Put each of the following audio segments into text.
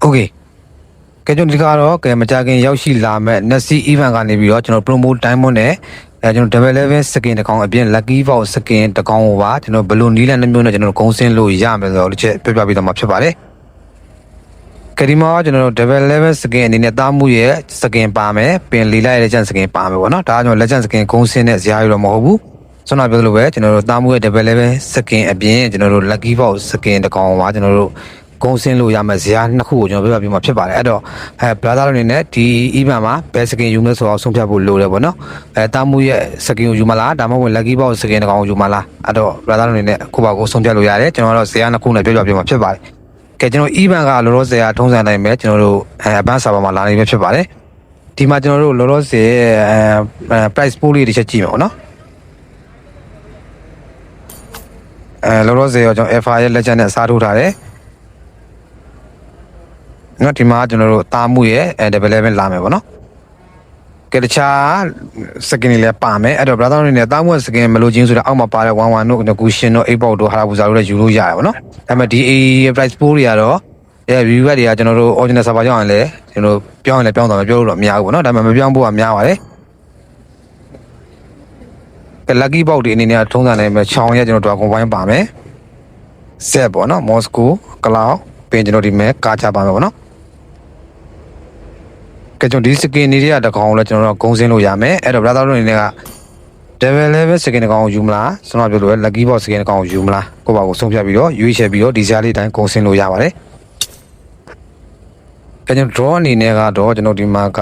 โอเคကဲကျွန်တော်ဒီကတော့ကဲမကြခင်ရောက်ရှိလာမဲ့ Nessie event ကနေပြီးတော့ကျွန်တော် promo diamond နဲ့အဲကျွန်တော် double level skin တစ်ကောင်အပြင် lucky box skin တစ်ကောင်ကိုပါကျွန်တော်ဘယ်လိုနီးလန်နှမျိုးနဲ့ကျွန်တော်ဂုံးစင်းလို့ရမယ်ဆိုတော့တစ်ချက်ပြပြပေးတော့မှာဖြစ်ပါတယ်ကဒီမှာကျွန်တော်တို့ double level skin အနေနဲ့တားမှုရဲ့ skin ပါမယ်ပင်လီလိုက်ရဲ့ legend skin ပါမယ်ပေါ့နော်ဒါကကျွန်တော် legend skin ဂုံးစင်းနဲ့ဇာတ်ရတော့မဟုတ်ဘူးဆွမ်းနာပြောသလိုပဲကျွန်တော်တို့တားမှုရဲ့ double level skin အပြင်ကျွန်တော်တို့ lucky box skin တစ်ကောင်ပါကျွန်တော်တို့ ဂုံးစင်းလို့ရမယ့်ဇာတ်နှစ်ခုကိုကျွန်တော်ပြပြပေးမှာဖြစ်ပါတယ်အဲ့တော့အဲ brother တို့အနေနဲ့ဒီ event မှာဘယ် skin ယူမလဲဆိုတော့ဆုံးဖြတ်ဖို့လိုတယ်ပေါ့နော်အဲတာမှုရဲ့ skin ကိုယူမလားဒါမှမဟုတ် lucky box skin တစ်ကောင်ကိုယူမလားအဲ့တော့ brother တို့အနေနဲ့ကိုပါကိုဆုံးဖြတ်လို့ရတယ်ကျွန်တော်ကတော့ဇာတ်နှစ်ခုနဲ့ပြပြပေးမှာဖြစ်ပါတယ်ကဲကျွန်တော် event ကလောလောဆယ်ကထုံးစံတိုင်းပဲကျွန်တော်တို့အဲ advance server မှာလာနေပဲဖြစ်ပါတယ်ဒီမှာကျွန်တော်တို့လောလောဆယ်အဲ price pool လေးတစ်ချက်ကြည့်မယ်ပေါ့နော်အဲလောလောဆယ်ရောကျွန်တော် FR ရဲ့ legend နဲ့စားထိုးထားတယ် နော်ဒီမှာကျွန်တော်တို့တာမှုရဲ့အဲ double level လာမယ်ပေါ့နော်ကဲတခြား skin တွေလည်းပါမယ်အဲ့တော့ brother တို့နေတာမှုရဲ့ skin မလို့ချင်းဆိုတော့အောက်မှာပါတဲ့11တို့ negotiation တို့ 8 box တို့ဟာလာပူဇာတို့လည်းယူလို့ရတယ်ပေါ့နော်ဒါပေမဲ့ဒီ price pool တွေကတော့အဲ viewer တွေကကျွန်တော်တို့ original server ကြောင်းရင်လည်းကျွန်တော်ပြောင်းရင်လည်းပြောင်းသွားမယ်ပြောလို့တော့မရဘူးပေါ့နော်ဒါပေမဲ့မပြောင်းဖို့ကများပါတယ်ကဲ lucky box တွေအနေနဲ့ထုံးစံနိုင်မဲ့ချောင်းရဲ့ကျွန်တော်တို့ combine ပါမယ် set ပေါ့နော် moscow cloud ပြင်ကျွန်တော်ဒီမဲ့ကားချပါမယ်ပေါ့နော် ကဲကျွန်တော်ဒီစကင်နေတွေကတကောင်ကိုလည်းကျွန်တော်တို့ဂုံးစင်းလို့ရမယ်အဲ့တော့ brother တို့အနေနဲ့က level level စကင်တကောင်ကိုယူမလားကျွန်တော်ပြောလို့ lucky box စကင်တကောင်ကိုယူမလားကိုယ့်ဘာကိုဆုံးဖြတ်ပြီးတော့ရွေးချယ်ပြီးတော့ဒီစားလေးတိုင်းဂုံးစင်းလို့ရပါတယ်ကဲကျွန်တော် draw အနေနဲ့ကတော့ကျွန်တော်ဒီမှာက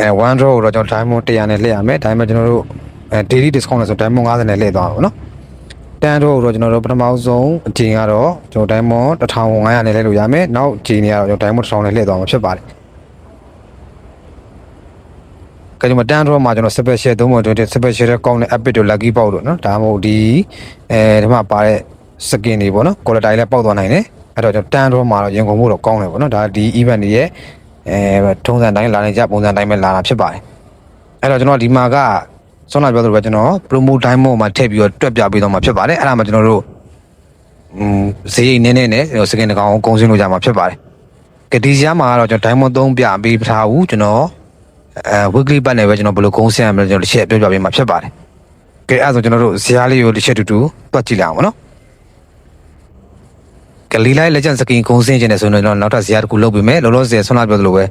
အဲ one draw ကိုတော့ကျွန်တော် diamond 100နဲ့လှည့်ရမယ် diamond ကျွန်တော်တို့အဲ daily discount နဲ့ဆို diamond 50နဲ့လှည့်သွားပါဘောနော် တန်းတော့တော့ကျွန်တော်တို့ပထမဆုံးအချိန်ကတော့ကျွန်တော် diamond 1500နဲ့လဲလို့ရမယ်နောက်အချိန်ကတော့ကျွန်တော် diamond 1000နဲ့လှည့်သွားမှာဖြစ်ပါတယ်ကဲကျွန်တော်တန်းတော့မှာကျွန်တော် special သုံးပုံတွင် special တဲ့ကောင်းတဲ့ epic တို့ lucky box တို့နော်ဒါမှမဟုတ်ဒီအဲဒီမှာပါတဲ့ skin တွေပေါ့နော် quality လည်းပေါက်သွားနိုင်တယ်အဲ့တော့ကျွန်တော်တန်းတော့မှာတော့ရင်ကုန်ဖို့တော့ကောင်းတယ်ပေါ့နော်ဒါဒီ event တွေရဲ့အဲထုံးစံတိုင်းလာနေကြပုံစံတိုင်းပဲလာတာဖြစ်ပါတယ်အဲ့တော့ကျွန်တော်ဒီမှာက ဆောနာပြောသလိုပဲကျွန်တော် promo diamond မှာထည့်ပြီးတော့တွက်ပြပေးတော့မှာဖြစ်ပါတယ်အဲ့ဒါမှကျွန်တော်တို့อืมဈေးရိတ်နည်းနည်းနဲ့ကျွန်တော်စကင်တကောင်ကိုကုန်စင်းလို့ကြမှာဖြစ်ပါတယ်ကဒီစရာမှာကတော့ကျွန်တော် diamond 3ပြပေးပထားဘူးကျွန်တော်အဲ weekly ပတ်နဲ့ပဲကျွန်တော်ဘယ်လိုကုန်စင်းရမလဲကျွန်တော်တစ်ချက်ပြောပြပေးမှာဖြစ်ပါတယ်ကဲအဲ့ဒါဆိုကျွန်တော်တို့ဇာတ်လေးကိုတစ်ချက်တူတူတွက်ကြည့်လိုက်အောင်နော်ကလီလိုက်လက်ကျန်စကင်ကုန်စင်းခြင်းနဲ့ဆိုရင်တော့နောက်ထပ်ဇာတ်တစ်ခုလုပ်ပေးမယ်လောလောဆယ်ဆောနာပြောသလိုပဲ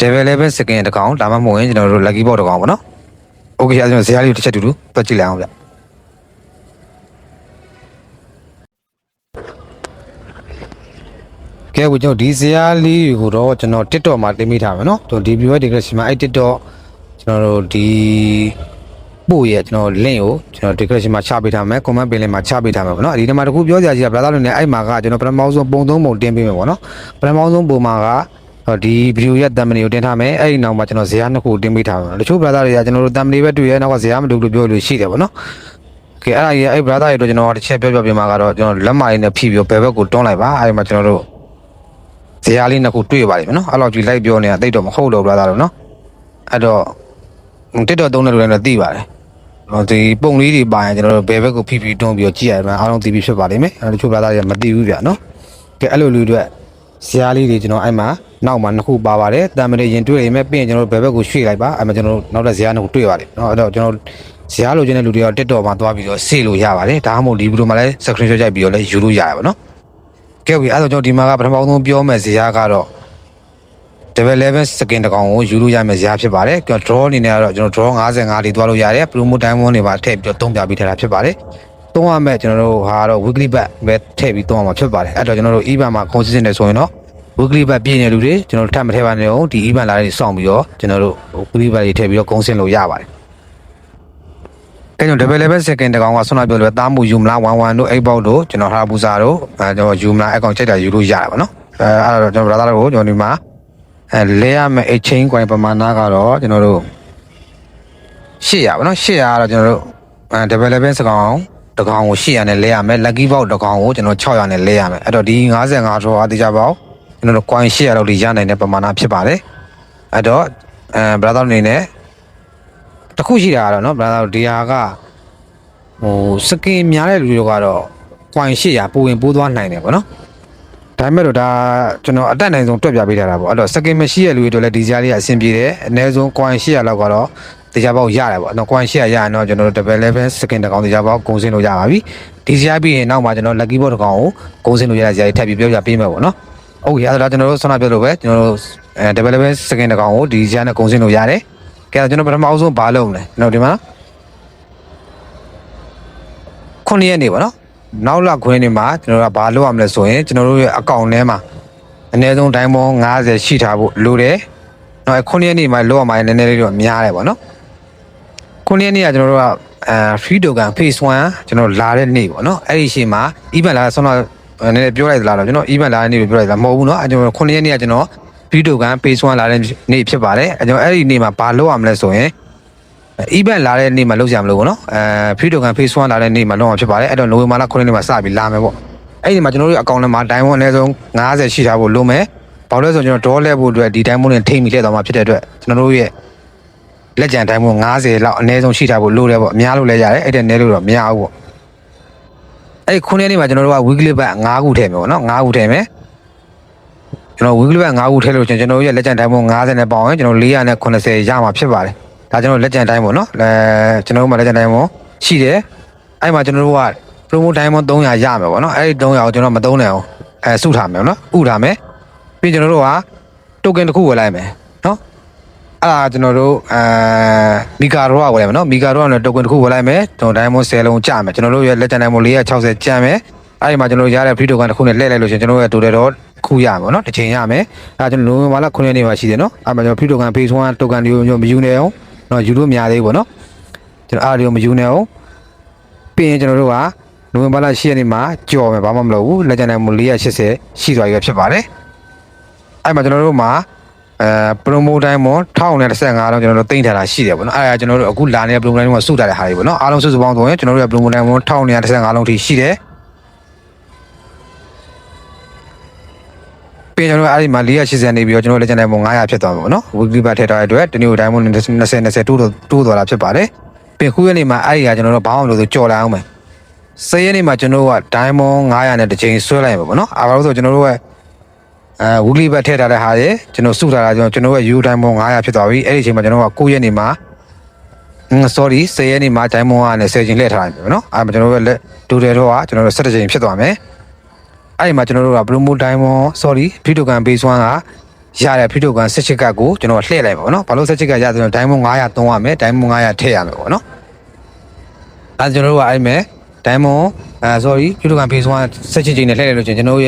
level level စကင်တကောင်ဒါမှမဟုတ်ရင်ကျွန်တော်တို့ lucky box တကောင်ပေါ့နော် โอเคအဲ့ဒါဇာတ်လေးကိုတစ်ချက်တူတူတွက်ကြည့်လိုက်အောင်ဗျကဲကိုကျွန်တော်ဒီဇာတ်လေးကိုတော့ကျွန်တော် TikTok မှာတင်မိထားမယ်နော်ကျွန်တော်ဒီ view description မှာအဲ့ TikTok ကျွန်တော်တို့ဒီပို့ရဲ့ကျွန်တော် link ကိုကျွန်တော် description မှာချပေးထားမယ် comment ပင်လင်းမှာချပေးထားမယ်ပေါ့နော်ဒီနေ့မှာတခုပြောစရာကြီးက brother လို့ねအဲ့မှာကကျွန်တော်ပထမဆုံးပုံသုံးပုံတင်ပေးမယ်ပေါ့နော်ပထမဆုံးပုံမှာကဟော ဒီဗီဒီယိုရဲ့ thumbnail ကိုတင်ထားမယ်အဲ့ဒီနောက်မှာကျွန်တော်ဇာတ်နှစ်ခုတင်ပေးထားမယ်တချို့ brother တွေကကျွန်တော်တို့ thumbnail ပဲတွေ့ရဲနောက်ကဇာတ်မတူလို့ပြောလို့ရှိတယ်ပေါ့နော်ကဲအဲ့ဒါကြီးအဲ့ brother တွေတော့ကျွန်တော်တစ်ချက်ပြောပြပြမှာကတော့ကျွန်တော်လက်မလေးနဲ့ဖိပြီးဘယ်ဘက်ကိုတွန်းလိုက်ပါအဲ့ဒီမှာကျွန်တော်တို့ဇာတ်လေးနှစ်ခုတွေ့ပါလိမ့်မယ်နော်အဲ့လောက်ကြီးလိုက်ပြောနေတာတိတ်တော့မဟုတ်တော့ brother တို့နော်အဲ့တော့ TikTok သုံးတဲ့လူတွေလည်းသိပါတယ်ဟိုဒီပုံလေးတွေပါရင်ကျွန်တော်တို့ဘယ်ဘက်ကိုဖိဖိတွန်းပြီးတော့ကြည့်ရမှာအားလုံးသိပြီးဖြစ်ပါလိမ့်မယ်အဲ့ဒါတချို့ brother တွေကမသိဘူးဗျာနော်ကဲအဲ့လိုလူတွေဇာတ်လေးတွေကျွန်တော်အဲ့မှာ နောက်မှာနှစ်ခုပါပါတယ်တမ်မလေးရင်တွေ့ရင်မဲ့ပြင်ကျွန်တော်တို့ဘယ်ဘက်ကိုရွှေ့လိုက်ပါအဲ့မှာကျွန်တော်တို့နောက်တဲ့ဇာတ်နှစ်ခုတွေ့ပါလိမ့်နော်အဲ့တော့ကျွန်တော်ဇာတ်လိုချင်တဲ့လူတွေရော TikTok မှာသွားပြီးတော့ဆေးလို့ရပါတယ်ဒါမှမဟုတ်ဒီဗီဒီယိုမှာလည်း screenshot ရိုက်ပြီးတော့လည်းယူလို့ရတယ်ပါနော်ကဲပြီအဲ့တော့ကျွန်တော်ဒီမှာကပထမဆုံးပြောမယ်ဇာတ်ကတော့ level 11 second တကောင်ကိုယူလို့ရမယ့်ဇာတ်ဖြစ်ပါတယ်ကျွန်တော် draw အနေနဲ့ကတော့ကျွန်တော် draw 55လေးသွားလို့ရတယ် promo diamond တွေပါထည့်ပြီးတော့တုံးပြပြီးထားတာဖြစ်ပါတယ်သုံးရမယ့်ကျွန်တော်တို့ဟာတော့ weekly back ပဲထည့်ပြီးသုံးရမှာဖြစ်ပါတယ်အဲ့တော့ကျွန်တော်တို့ event မှာ consistent နေဆိုရင်တော့ weekly back ပြည့်နေလူတွေကျွန်တော်တို့ထပ်မထည့်ပါနဲ့အောင်ဒီ event လာတွေစောင့်ပြီးတော့ကျွန်တော်တို့ weekly back တွေထည့်ပြီးတော့ consistent လို့ရပါတယ်ကဲကျွန်တော် double level second တကောင်ကဆွမ်းနာပြောလို့တားမှုယူမလား11တို့8ပေါက်တို့ကျွန်တော်ဟာပူစာတို့အဲကျွန်တော်ယူမလားအကောင်ချိန်တာယူလို့ရတာပါနော်အဲအဲ့တော့ကျွန်တော် brother တို့ကိုကျွန်တော်ဒီမှာအဲလဲရမယ့် exchange coin ပမာဏကတော့ကျွန်တော်တို့800ပါနော်800ကတော့ကျွန်တော်တို့အဲ double level စကောင်တကောင်ကို800နဲ့လဲရမယ် lucky box တကောင်ကိုကျွန်တော်600နဲ့လဲရမယ်အဲ့တော့ဒီ55ထောအတိအကျပေါ့ ကျွန်တော်တို့ coin 800လောက်ဒီရနိုင်တဲ့ပမာဏဖြစ်ပါတယ်အဲ့တော့အဲ brother အနေနဲ့တစ်ခုရှိတာကတော့နော် brother ဒီဟာကဟိုစကင်များတဲ့လူတွေကတော့ coin 800ပိုဝင်ပိုးသွားနိုင်တယ်ပေါ့နော်ဒါပေမဲ့တော့ဒါကျွန်တော်အတက်နိုင်ဆုံးတွက်ပြပေးထားတာပေါ့အဲ့တော့ second မရှိရလူတွေတို့လည်းဒီကြားလေးကအဆင်ပြေတယ်အနည်းဆုံး coin 800လောက်ကတော့တရားပေါက်ရတယ်ပေါ့အဲ့တော့ coin 800ရရင်တော့ကျွန်တော်တို့ double level second တစ်ကောင်တရားပေါက်ဂုံစင်းလို့ရပါပြီဒီကြားပြီးရင်နောက်မှာကျွန်တော် lucky box တစ်ကောင်ကိုဂုံစင်းလို့ရတဲ့ဇာတ်ထပ်ပြီးပြောပြပေးမယ်ပေါ့နော် ဟုတ်ပြီအဲ့ဒါကျွန်တော်တို့ဆောင်းပြလို့ပဲကျွန်တော်တို့အဲ double level second တစ်ကောင်ကိုဒီကြားနဲ့ဂုံစင်းလို့ရတယ်ကဲကျွန်တော်ပထမအောင်ဆုံးဘာလုပ်မလဲကျွန်တော်ဒီမှာခုနှစ်ရက်နေပါနော်နောက်လခွင်းနေမှာကျွန်တော်တို့ကဘာလုပ်ရမလဲဆိုရင်ကျွန်တော်တို့ရဲ့အကောင့်ထဲမှာအနည်းဆုံးတိုင်းပေါင်း90ရှိထားဖို့လိုတယ်။နောက်ခုနှစ်ရက်နေမှာလုပ်ရမှာနည်းနည်းလေးတော့များတယ်ပေါ့နော်။ခုနှစ်ရက်နေကကျွန်တော်တို့ကအဲ free token phase 1ကျွန်တော်လာတဲ့နေ့ပေါ့နော်။အဲ့ဒီရှေ့မှာ event လာဆောင်းတော့ နည်းနည်းပြောလိုက်သလားတော့ကျွန်တော် event လာတဲ့နေ့ပြောလိုက်သလားမဟုတ်ဘူးเนาะ။အဲကျွန်တော်ခုနှစ်ရက်နေကကျွန်တော် free token phase 1လာတဲ့နေ့ဖြစ်ပါတယ်။အဲကျွန်တော်အဲ့ဒီနေ့မှာဘာလုပ်ရမလဲဆိုရင် event လာတဲ့နေ့မှာလုပ်ကြမလို့ပေါ့နော်အဲ free token phase 1လာတဲ့နေ့မှာလုပ်အောင်ဖြစ်ပါတယ်အဲ့တော့နိုဝင်ဘာလ9ရက်နေ့မှာစပြီးလာမယ်ပေါ့အဲ့ဒီမှာကျွန်တော်တို့အကောင့်ထဲမှာ diamond အနည်းဆုံး90ရှိထားဖို့လိုမယ်ဘာလို့လဲဆိုတော့ကျွန်တော် draw လဲဖို့အတွက်ဒီ diamond နဲ့ထိမ့်မိလက်သွားမှာဖြစ်တဲ့အတွက်ကျွန်တော်တို့ရဲ့လက်ကျန် diamond 90လောက်အနည်းဆုံးရှိထားဖို့လိုတယ်ပေါ့အများလို့လဲရတယ်အဲ့တဲ့နည်းလို့တော့မရဘူးပေါ့ အဲ့ဒီ9ရက်နေ့မှာကျွန်တော်တို့က weekly back 5ခုထည့်မယ်ပေါ့နော်5ခုထည့်မယ်ကျွန်တော် weekly back 5ခုထည့်လို့ချင်းကျွန်တော်တို့ရဲ့လက်ကျန် diamond 90နဲ့ပေါင်းရင်ကျွန်တော်490ရမှာဖြစ်ပါတယ်ဒါကျွန်တော်လက်ကျန်တိုင်းပေါ့နော်အဲကျွန်တော်တို့မှာလက်ကျန်တိုင်းပေါ့ရှိတယ်အဲ့မှာကျွန်တော်တို့က promo တိုင်းပေါ့300ရမယ်ပေါ့နော်အဲ့ဒီ300ကိုကျွန်တော်မသုံးနိုင်အောင်အဲစုထားမယ်နော်ဥထားမယ်ပြီးကျွန်တော်တို့က token တစ်ခုဝယ်လိုက်မယ်နော် အဲ့ဒါကျွန်တော်တို့အဲမီကာရောကဝယ်လိုက်မယ်နော်မီကာရောကလည်း token တစ်ခုဝယ်လိုက်မယ်ကျွန်တော်တိုင်းပေါ့10လုံးကြမယ်ကျွန်တော်တို့ရဲ့လက်ကျန်တိုင်းပေါ့460ကျန်မယ်အဲ့ဒီမှာကျွန်တော်တို့ရတဲ့ free token တစ်ခုနဲ့လှည့်လိုက်လို့ရှိရင်ကျွန်တော်တို့ရဲ့ total တော့ခုရမယ်နော်တစ်ချိန်ရမယ်အဲ့ဒါကျွန်တော်နိုဝင်ဘာလ9ရက်နေ့မှာရှိတယ်နော်အဲ့မှာကျွန်တော် free token phase 1 token တွေကိုကျွန်တော်မယူနေအောင်နော်ယူလို့မရသေးဘူးပေါ့နော်ကျွန်တော်အားတွေကိုမယူနေအောင်ပြီးရင်ကျွန်တော်တို့ကနိုဝင်ဘာလ10ရက်နေ့မှာကြော်မယ်ဘာမှမလုပ်ဘူးလက်ကျန်တိုင်းမို့480ရှိသွားပြီပဲဖြစ်ပါတယ်အဲ့မှာကျွန်တော်တို့မှာ အဲ promo တိုင်းမို့1015တော့ကျွန်တော်တို့တင်ထားတာရှိတယ်ပေါ့နော်အဲ့ဒါကျွန်တော်တို့အခုလာနေတဲ့ promo တိုင်းမို့စုထားတဲ့ဟာတွေပေါ့နော်အားလုံးစုစုပေါင်းဆိုရင်ကျွန်တော်တို့ရဲ့ promo တိုင်းမို့1015လုံးထိရှိတယ်ပြင်ကျွန်တော်အဲ့ဒီမှာ480နေပြီးတော့ကျွန်တော်လက်ကျန်တိုင်းမို့900ဖြစ်သွားမှာပေါ့နော် weekly bar ထည့်ထားတဲ့အတွက်တနေ့တိုင်းမို့20 20တိုးတိုးသွားတာဖြစ်ပါတယ်ပြင်ခုရက်နေ့မှာအဲ့ဒီကကျွန်တော်တို့ဘာမှမလုပ်သေးကြော်လာအောင်မယ်ဆယ်ရက်နေ့မှာကျွန်တော်တို့က diamond 900နဲ့တစ်ချိန်ဆွဲလိုက်မှာပေါ့နော်အားလုံးဆိုကျွန်တော်တို့ရဲ့ အဲ weekly bar ထည့်ထားတဲ့ဟာတွေကျွန်တော်စုထားတာကျွန်တော်တို့ရဲ့ u diamond 900ဖြစ်သွားပြီအဲ့ဒီအချိန်မှာကျွန်တော်တို့က9ရက်နေ့မှာอืม sorry 10ရက်နေ့မှာ diamond ကလည်း10ချိန်လှည့်ထားလိုက်ပြီပေါ့နော်အဲ့မှာကျွန်တော်တို့ရဲ့လက်ဒူတယ်တော့ကကျွန်တော်တို့17ချိန်ဖြစ်သွားမယ်အဲ့ဒီမှာကျွန်တော်တို့က promo diamond sorry free token base 1ကရတဲ့ free token 16ကတ်ကိုကျွန်တော်လှည့်လိုက်ပါပေါ့နော်ဘာလို့16ကတ်ရဆိုတော့ diamond 900သုံးရမယ် diamond 900ထည့်ရမယ်ပေါ့နော်အဲ့ကျွန်တော်တို့ကအဲ့မဲ့ diamond အဲ sorry free token base 1 16ချိန်နဲ့လှည့်လိုက်လို့ချင်းကျွန်တော်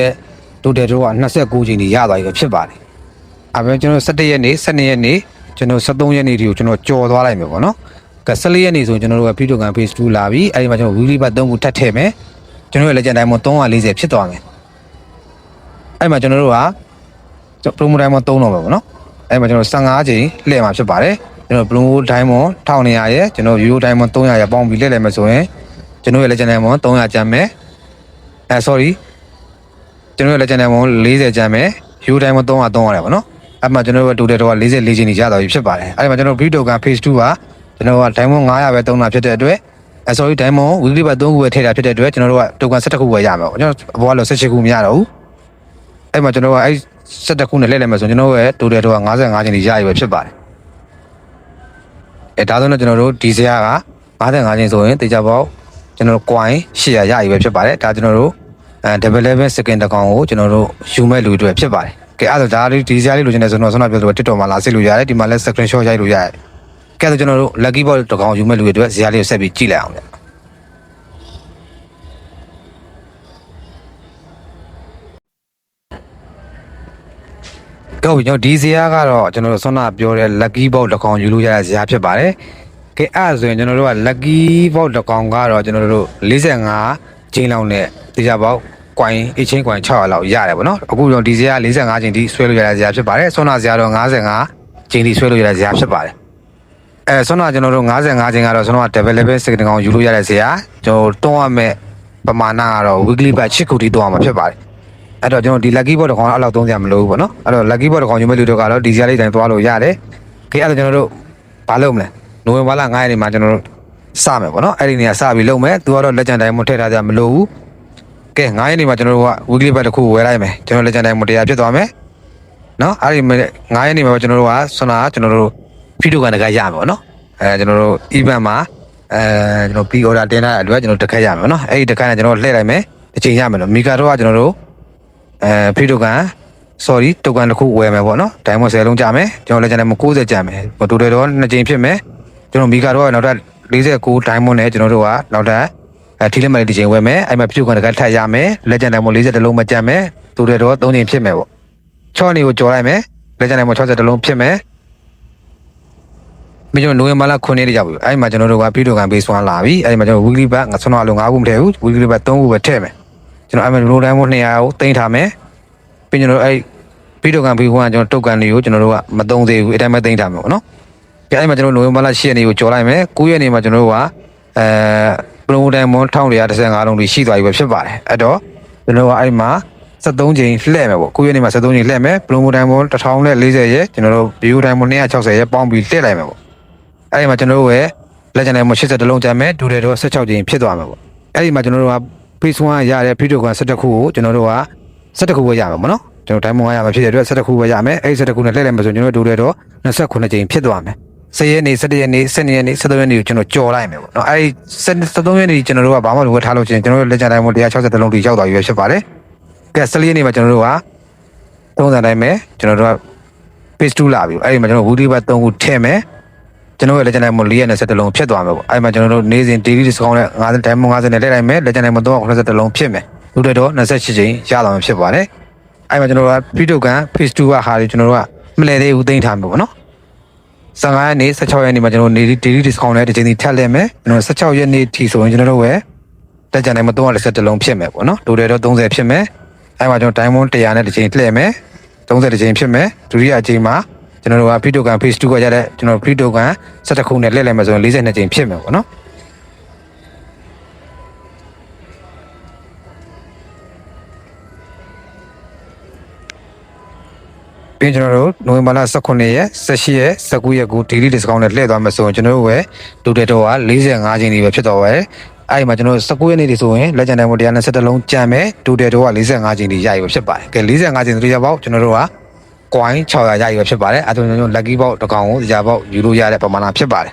တို့ရဲ့ total တော့က29ချိန်ကြီးရသွားပြီပဲဖြစ်ပါတယ်အဲ့ပဲကျွန်တော်17ရက်နေ့12ရက်နေ့ကျွန်တော်73ရက်နေ့ဒီကိုကျွန်တော်ကြော်သွားလိုက်မယ်ပေါ့နော်ကဲ14ရက်နေ့ဆိုရင်ကျွန်တော်တို့က free token base 2လာပြီအဲ့ဒီမှာကျွန်တော် weekly bat 3ခုထပ်ထည့်မယ်ကျွန်တော်ရဲ့ legend diamond 340ဖြစ်သွားမယ်အဲ့မှာကျွန်တော်တို့က promo diamond 3တော့ပဲပေါ့နော်အဲ့မှာကျွန်တော်15ချိန်လှည့်မှာဖြစ်ပါတယ်ကျွန်တော် promo diamond 1200ရဲ့ကျွန်တော် euro diamond 300ရဲ့ပေါင်းပြီးလှည့်လိုက်မယ်ဆိုရင်ကျွန်တော်ရဲ့ legend diamond 300ကျန်မယ်အဲ sorry ကျွန်တော်ရဲ့ legend diamond 40ကျန်မယ် euro diamond 300 300ရတယ်ပေါ့နော်အဲ့မှာကျွန်တော်တို့ total တော့44ချိန်ကြီးရသွားပြီဖြစ်ပါတယ်အဲ့ဒီမှာကျွန်တော် free token phase 2ကကျွန်တော်က diamond 900ပဲသုံးတာဖြစ်တဲ့အတွက်အဲ sorry diamond weekly ဘတ်3ခုပဲထည့်တာဖြစ်တဲ့အတွက်ကျွန်တော်တို့က token 17ခုပဲရမှာပေါ့ကျွန်တော်အပေါ်ကလို့18ခုမရတော့ဘူးအဲ့မှာကျွန်တော်ကအဲ့ဆက်တစ်ခုနဲ့လှည့်လိုက်မယ်ဆိုရင်ကျွန်တော်ရဲ့ total တော့55ချင်းကြီးရရပဲဖြစ်ပါတယ်အဲဒါဆိုတော့ကျွန်တော်တို့ဒီဇယားက55ချင်းဆိုရင်တေချာပေါက်ကျွန်တော်တို့ coin 800ရရပဲဖြစ်ပါတယ်ဒါကျွန်တော်တို့ အဲ double level second တကောင်ကိုကျွန်တော်တို့ယူမဲ့လူတွေဖြစ်ပါတယ်ကဲအဲ့ဒါဒါလေးဒီဇယားလေးလိုချင်တယ်ဆိုတော့ဆွမ်းနာပြောလို့ TikTok မှာလာစစ်လို့ရတယ်ဒီမှာလည်း screenshot ရိုက်လို့ရတယ်ကဲဆိုကျွန်တော်တို့ lucky ball တကောင်ယူမဲ့လူတွေအတွက်ဇယားလေးကိုဆက်ပြီးကြည့်လိုက်အောင်ဗျဟုတ်ပြီကျွန်တော်ဒီဇာတ်ကတော့ကျွန်တော်တို့ဆွမ်းနာပြောတဲ့ lucky box တစ်ကောင်ယူလို့ရတဲ့ဇာတ်ဖြစ်ပါတယ်။ကဲအဲ့ဒါဆိုရင်ကျွန်တော်တို့က lucky box တစ်ကောင်ကတော့ကျွန်တော်တို့45ချိန်လောက်နဲ့ ဒီဇာတ်ပေါက် coin အချင်း coin 600လောက်ရတယ်ပေါ့နော်။အခုကျွန်တော်ဒီဇာတ်45ချိန်ထိဆွဲလို့ရတဲ့ဇာတ်ဖြစ်ပါတယ်။ဆွမ်းနာဇာတ်တော့55ချိန်ထိဆွဲလို့ရတဲ့ဇာတ်ဖြစ်ပါတယ်။အဲဆွမ်းနာကျွန်တော်တို့55ချိန်ကတော့ဆွမ်းနာ double level စိတ်တကောင်ယူလို့ရတဲ့ဇာတ်ကျွန်တော်တွန်းရမဲ့ပမာဏကတော့ weekly batch 6ခုထိတွန်းရမှာဖြစ်ပါတယ်။အဲ့တော့ကျွန်တော်ဒီ lucky box တစ်ကောင်အဲ့လောက်သုံးစရာမလိုဘူးပေါ့နော်အဲ့တော့ lucky box တစ်ကောင်ယူမဲ့လူတွေကတော့ဒီဇာတ်လေးတိုင်းသွားလို့ရတယ်ခေအဲ့တော့ကျွန်တော်တို့ဘာလုပ်မလဲနိုဝင်ဘာလ9ရက်နေ့မှာကျွန်တော်တို့စမယ်ပေါ့နော်အဲ့ဒီနေရာစပြီးလုပ်မယ်သူကတော့လက်ကျန်တိုင်းမထည့်ထားကြမလိုဘူး ကဲ9ရက်နေမှာကျွန်တော်တို့က weekly bet တစ်ခုဝယ်လိုက်မယ်ကျွန်တော် legend diamond တရားဖြစ်သွားမယ်နော်အဲ့ဒီ9ရက်နေမှာကျွန်တော်တို့ကဆွမ်းနာကျွန်တော်တို့ဖီတိုကန်တကရမယ်ပေါ့နော်အဲကျွန်တော်တို့ event မှာအဲကျွန်တော် pre order တင်ထားတဲ့အတွက်ကျွန်တော်တခက်ရမယ်ပေါ့နော်အဲ့ဒီတခက်နဲ့ကျွန်တော်လှည့်လိုက်မယ်တစ်ချိန်ရမယ်နော်မီကာတော့ကကျွန်တော်တို့အဲဖီတိုကန် sorry တိုကန်တစ်ခုဝယ်မယ်ပေါ့နော် diamond 10လုံးကြမယ်ကျွန်တော် legend diamond 90ကြမယ်ဟိုတိုတယ်တော့နှစ်ချိန်ဖြစ်မယ်ကျွန်တော်မီကာတော့ကနောက်ထပ်49 diamond နဲ့ကျွန်တော်တို့ကနောက်ထပ်အဲ ထီလက်မလေးတစ်ချိန်ဝယ်မယ်အဲ့မှာပြုတ်ကန်တကထပ်ရမယ်လက်ကျန်တယ်မို့40တလုံးမကြမ်းမယ်သူတွေတော့3ချိန်ဖြစ်မယ်ပေါ့ချော့နေကိုကြော်လိုက်မယ်လက်ကျန်တယ်မို့60တလုံးဖြစ်မယ်မင်းတို့နိုဝင်ဘာလ9ရက်နေ့ရောက်ပြီအဲ့မှာကျွန်တော်တို့ကပြုတ်ကန် base 1လာပြီအဲ့မှာကျွန်တော် weekly back ငါဆွမ်းတော့အလုံး5ခုမထည့်ဘူး weekly back 3ခုပဲထည့်မယ်ကျွန်တော်အဲ့မှာ low time မို့200ကိုတင်ထားမယ်ပြီးကျွန်တော်အဲ့ပြုတ်ကန် base 1ကကျွန်တော်တုတ်ကန်တွေကိုကျွန်တော်တို့ကမသုံးသေးဘူးအဲ့တိုင်းပဲတင်ထားမယ်ပေါ့နော်ကြအဲ့မှာကျွန်တော်နိုဝင်ဘာလ10ရက်နေ့ကိုကြော်လိုက်မယ်9ရက်နေ့မှာကျွန်တော်တို့ကအဲ ပရိုတိုင်မွန်1135လုံးတွေရှိသွားပြီပဲဖြစ်ပါတယ်အဲ့တော့ကျွန်တော်ကအဲ့မှာ73ချိန်လှည့်မယ်ပေါ့ကိုရနေမှာ73ချိန်လှည့်မယ်ပရိုတိုင်မွန်1040ရဲ့ကျွန်တော်တို့ view တိုင်မွန်260ရဲ့ပေါင်းပြီးလှည့်လိုက်မယ်ပေါ့အဲ့ဒီမှာကျွန်တော်တို့ရဲ့လက်ကျန်တိုင်မွန်80လုံးကျန်မယ်ဒူတယ်တော့16ချိန်ဖြစ်သွားမယ်ပေါ့အဲ့ဒီမှာကျွန်တော်တို့က phase 1ရတဲ့ video က17ခုကိုကျွန်တော်တို့က17ခုပဲရမှာပေါ့နော်ကျွန်တော်တိုင်မွန်ကရမှာဖြစ်တဲ့အတွက်17ခုပဲရမယ်အဲ့ဒီ17ခုနဲ့လှည့်လိုက်မယ်ဆိုကျွန်တော်တို့ဒူတယ်တော့29ချိန်ဖြစ်သွားမယ် 10ရက်နေ့17ရက်နေ့12ရက်နေ့13ရက်နေ့ကိုကျွန်တော်ကြော်လိုက်မယ်ပေါ့နော်အဲ့ဒီ13ရက်နေ့ကျွန်တော်တို့ကဘာမှလိုဝယ်ထားလို့ချင်းကျွန်တော်တို့လက်ကျန်တိုင်းမို့160တလုံးတိရောက်သွားပြီပဲဖြစ်ပါတယ်ကဲ14ရက်နေ့မှာကျွန်တော်တို့ကသုံးစံတိုင်းပဲကျွန်တော်တို့က page 2လာပြီအဲ့ဒီမှာကျွန်တော် woody bat 3ခုထည့်မယ်ကျွန်တော်ရဲ့လက်ကျန်တိုင်းမို့420တလုံးဖြစ်သွားမယ်ပေါ့အဲ့ဒီမှာကျွန်တော်တို့နေ့စဉ် daily discount နဲ့50 diamond 50နဲ့လက်လိုက်မယ်လက်ကျန်တိုင်းမို့390တလုံးဖြစ်မယ်လူတွေတော့28ချိန်ရသွားမှာဖြစ်ပါတယ်အဲ့ဒီမှာကျွန်တော်တို့က video ကန် page 2ကဟာတွေကျွန်တော်တို့ကမလဲသေးဘူးတင်ထားမယ်ပေါ့နော် 15ရက်နေ့16ရက်နေ့မှာကျွန်တော်နေ daily discount နဲ့တစ်ချိန်စီထပ်လဲမယ်ကျွန်တော်16ရက်နေ့ထိဆိုရင်ကျွန်တော်တို့ပဲတက်ကြံတိုင်းမှာ330တလုံးဖြစ်မယ်ပေါ့နော်တိုတယ်တော့30ဖြစ်မယ်အဲမှာကျွန်တော် diamond 100နဲ့တစ်ချိန်လှည့်မယ်30တစ်ချိန်ဖြစ်မယ်ဒုတိယအချိန်မှာကျွန်တော်တို့က free token phase 2ကရတဲ့ကျွန်တော် free token 17ခုနဲ့လှည့်လိုက်မယ်ဆိုရင်42ချိန်ဖြစ်မယ်ပေါ့နော် ပြီးရင်ကျွန်တော်တို့နိုဝင်ဘာလ18ရက်18ရက်19ရက်ကို daily discount နဲ့လှည့်သွားမယ်ဆိုရင်ကျွန်တော်တို့ပဲဒူတေတော့က45ချိန်ဒီပဲဖြစ်တော့ပဲအဲ့ဒီမှာကျွန်တော်တို့19ရက်နေ့ဒီဆိုရင်လက်ကျန်တိုင်းမို့120လုံးကြံမယ်ဒူတေတော့က45ချိန်ဒီရပြီဖြစ်ပါတယ်ကဲ45ချိန်တို့ရပေါ့ကျွန်တော်တို့က coin 600ရပြီဖြစ်ပါတယ်အဲ့ဒါကျွန်တော်တို့ lucky box တစ်ကောင်ကိုကြာပေါက်ယူလို့ရတဲ့ပမာဏဖြစ်ပါတယ်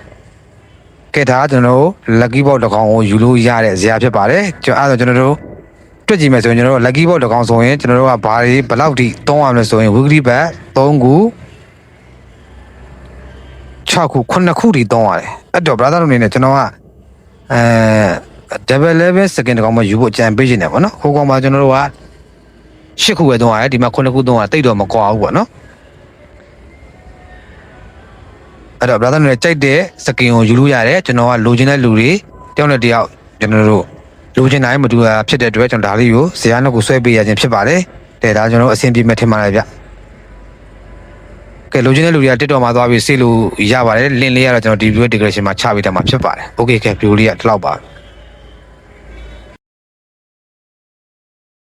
ကဲဒါကကျွန်တော်တို့ lucky box တစ်ကောင်ကိုယူလို့ရတဲ့ဇာဖြစ်ပါတယ်ကျွန်တော်အဲ့ဒါကျွန်တော်တို့ တွက်ကြည့်မယ်ဆိုရင်ကျွန်တော်တို့ lucky box တစ်ကောင်ဆိုရင်ကျွန်တော်တို့ကဘာတွေဘယ်လောက်ထိသုံးရမလဲဆိုရင် weekly bet 3ခု6ခု9ခုထိသုံးရတယ်အဲ့တော့ brother တို့အနေနဲ့ကျွန်တော်ကအဲ double level second တစ်ကောင်မှယူဖို့ကြံပေးနေတယ်ပေါ့နော်ဟိုကောင်မှာကျွန်တော်တို့က10ခုပဲသုံးရတယ်ဒီမှာ9ခုသုံးရတိတ်တော့မကွာဘူးပေါ့နော်အဲ့တော့ brother တို့လည်းကြိုက်တဲ့စကင်ကိုယူလို့ရတယ်ကျွန်တော်ကလိုချင်တဲ့လူတွေတယောက်နဲ့တယောက်ကျွန်တော်တို့ လိုချင်တိုင်းမတူတာဖြစ်တဲ့အတွက်ကျွန်တော်ဒါလေးကိုဇေယျနှုတ်ကိုဆွဲပေးရခြင်းဖြစ်ပါတယ်တဲ့ဒါကျွန်တော်အဆင်ပြေမဲ့ထင်ပါတယ်ဗျကဲလိုချင်တဲ့လူတွေကတက်တော်မှာသွားပြီးစေးလို့ရပါတယ်လင်းလေးကတော့ကျွန်တော်ဒီ video description မှာချပေးထားမှာဖြစ်ပါတယ် okay ကဲ video လေးကဒီလောက်ပါ